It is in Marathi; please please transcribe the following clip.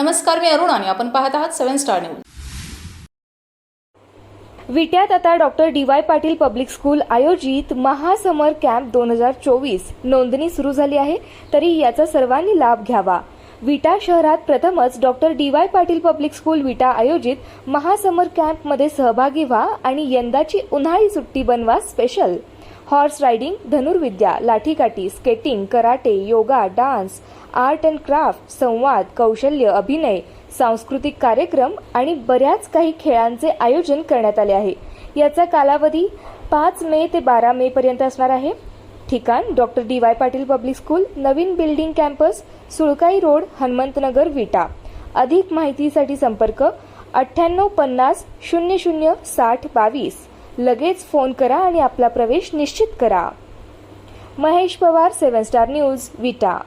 नमस्कार मी अरुण आणि आपण पाहत आहात सेव्हन स्टार न्यूज. विट्यात आता doctor D Y Patil public school आयोजित महासमर कॅम्प दोन हजार चोवीस नोंदणी सुरू झाली आहे तरी याचा सर्वांनी लाभ घ्यावा. विटा शहरात प्रथमच doctor D Y Patil public school Vita आयोजित महासमर कॅम्पमध्ये सहभागी व्हा आणि यंदाची उन्हाळी सुट्टी बनवा स्पेशल. हॉर्स रायडिंग धनुर्विद्या लाठीकाठी skating karate yoga dance art and craft संवाद कौशल्य अभिनय सांस्कृतिक कार्यक्रम आणि बऱ्याच काही खेळांचे आयोजन करण्यात आले आहे. याचा कालावधी पाच मे ते बारा मे पर्यंत असणार आहे. ठिकाण doctor D Y Patil public school नवीन building campus Sulkai road Hanumantnagar Vita. अधिक माहितीसाठी संपर्क अठ्ठ्याण्णव पन्नास शून्य शून्य साठ बावीस. लगेच फोन करा आणि आपला प्रवेश निश्चित करा. Mahesh Pawar seven star news Vita.